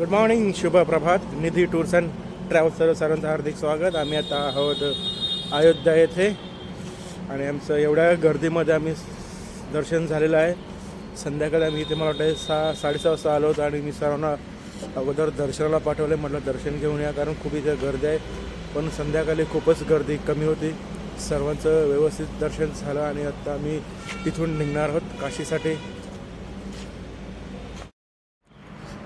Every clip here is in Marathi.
गुड मॉर्निंग शुभ प्रभात निधी टूर्स अँड ट्रॅव्हल्स सर्व सर्वांचं हार्दिक स्वागत आम्ही आता आहोत अयोध्या येथे आणि आमचं एवढ्या गर्दीमध्ये आम्ही दर्शन झालेलं आहे. संध्याकाळी आम्ही इथे मला वाटतं सहा साडेसहा वाजता आलो होतो आणि मी सर्वांना अगोदर दर्शनाला पाठवले म्हटलं दर्शन घेऊन या कारण खूप इथे गर्दी आहे. पण संध्याकाळी खूपच गर्दी कमी होती. सर्वांचं व्यवस्थित दर्शन झालं आणि आत्ता आम्ही तिथून निघणार आहोत काशीसाठी.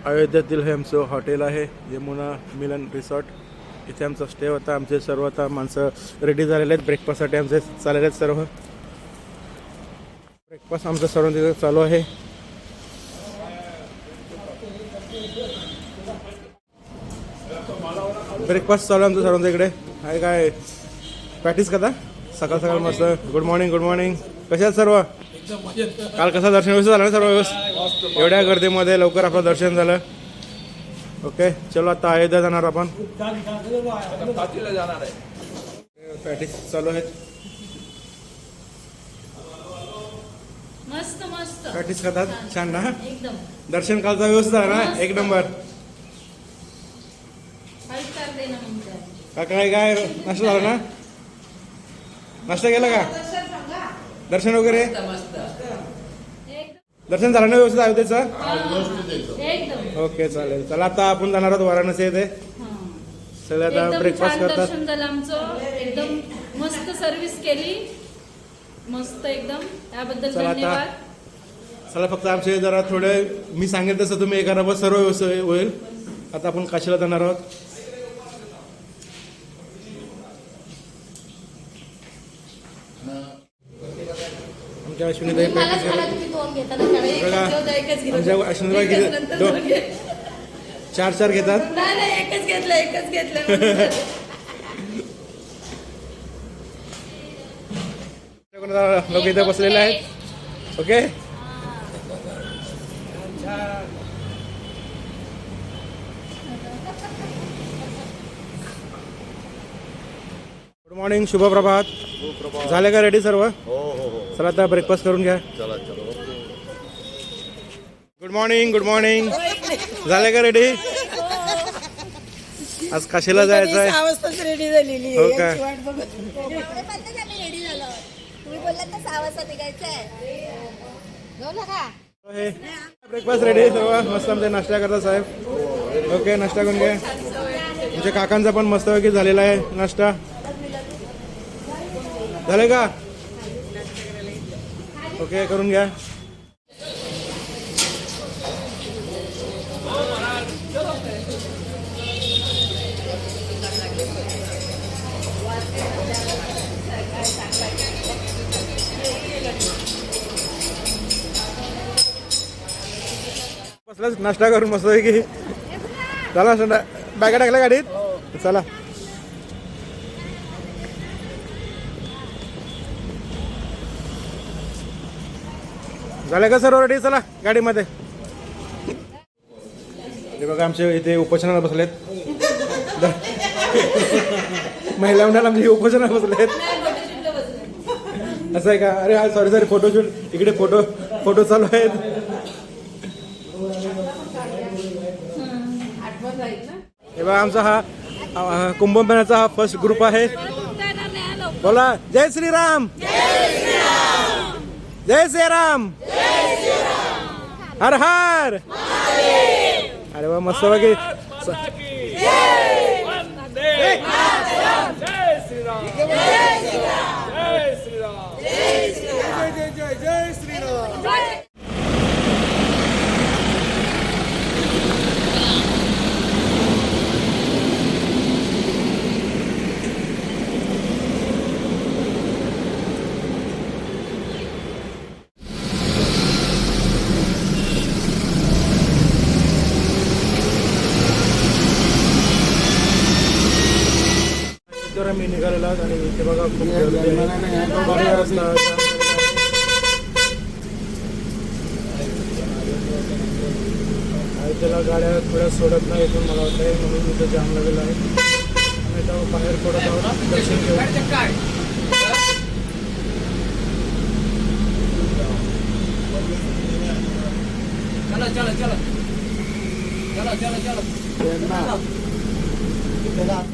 अयोध्येतील हे आमचं हॉटेल आहे यमुना मिलन रिसॉर्ट. इथे आमचा स्टे होता आमचे सर्व आता माणसं रेडी झालेले आहेत. ब्रेकफास्टसाठी आमचे चाललेले आहेत सर्व. ब्रेकफास्ट आमचं सर्व तिथे चालू आहे. ब्रेकफास्ट चालू आहे आमचं सर्वांच्या इकडे. आहे काय? प्रॅक्टिस करता? सकाळ सकाळ मस्त. गुड मॉर्निंग गुड मॉर्निंग कशा आहेत सर्व? काल कसं दर्शन व्यवस्थित झालं ना सर्व व्यवस्थित? एवढ्या गर्दीमध्ये लवकर आपलं दर्शन झालं. ओके चलो आता अयोध्या जाणार आपण. प्रॅक्टिस चालू आहेत. छान ना? एकदम. दर्शन कालचा व्यवस्थित झालं ना? एक नंबर. काय काय नाश्ता झाला ना? नाश्ता केला का? दर्शन वगैरे? दर्शन झालं ना व्यवस्थित अयोध्येचं एकदम. ओके चालेल. चला आता आपण जाणार आहोत वाराणसी येथे. हां. सगळे आता ब्रेकफास्ट करतात. आमचं. एकदम मस्त सर्व्हिस केली. मस्त एकदम. त्याबद्दल. धन्यवाद. चला फक्त आमचे जरा थोडे मी सांगेल तसं तुम्ही एका सर्व व्यवस्थित होईल. आता आपण काशीला जाणार आहोत? आमच्या अश्विनीताई प्रॅक्टिस आमच्या अश्विनीताई किती दोन चार चार घेतात? एकच घेतलं एकच घेतलं. लोक इथे बसलेले आहेत. ओके? गुड मॉर्निंग शुभ प्रभात झाले का रेडी सर्व? हो. चला आता ब्रेकफास्ट करून घ्या. चला गुड मॉर्निंग गुड मॉर्निंग झाले का रेडी आज काशीला जायचं आहे. वाजताच रेडी झालेली हो. का? याची वाट बघत ब्रेकफास्ट रेडी सर्व. मस्त आमचे नाश्ता करता साहेब. ओके नाश्ता करून घ्या. आमच्या काकांचा पण मस्तपैकी झालेला आहे नाश्ता. झाले का? ओके करून घ्या. नाश्ता करून मस्तपैकी चला संडा बॅगा टाकल्या गाडीत? चला. झालं का सर्व रेडी चला गाडीमध्ये. हे बघा आमचे इथे उपोषणाला बसलेत. महिला मंडळ आमचे म्हणजे उपोषणाला बसलेत. असं आहे का? अरे सॉरी सॉरी फोटोशूट इकडे फोटो फोटो चालू आहेत. हे बघा आमचा हा कुंभमेळाचा हा फर्स्ट ग्रुप आहे. बोला जय श्रीराम! जय श्रीराम हर हर. अरे वा मस्त बाकी मी निघालेला आहोत आणि इथे बघा खूप गर्दी आहे. आणि त्याला गाड्या थोड्या सोडत नाही इथून मला वाटतं म्हणून इथं जाम लागलेला आहे. आणि आता बाहेर पडत आहोत. दर्शन घेऊन अयोध्येमध्ये आता सध्या नो एंट्री